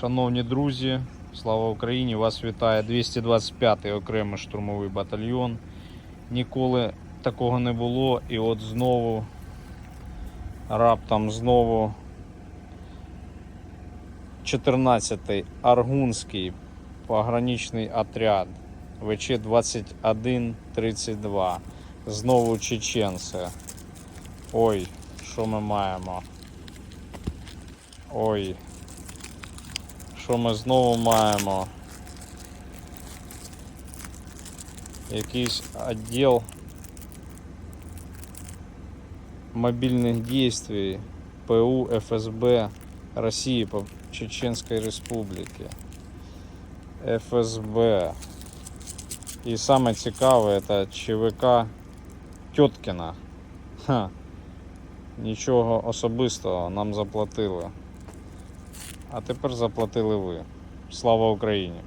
Шановні друзі, слава Україні! Вас вітає 225-й окремий штурмовий батальйон. Ніколи такого не було. І от знову, раптом знову 14-й Аргунський пограничний отряд ВЧ 2132. Знову чеченці. Ой, що ми маємо? Ой. Що ми знову маємо? Якийсь відділ мобільних дійствий ПУ ФСБ Росії по Чеченської Республіки. ФСБ. І саме цікаве це ЧВК Тьоткіна. Ха. Нічого особистого нам заплатили. А тепер заплатили ви. Слава Україні!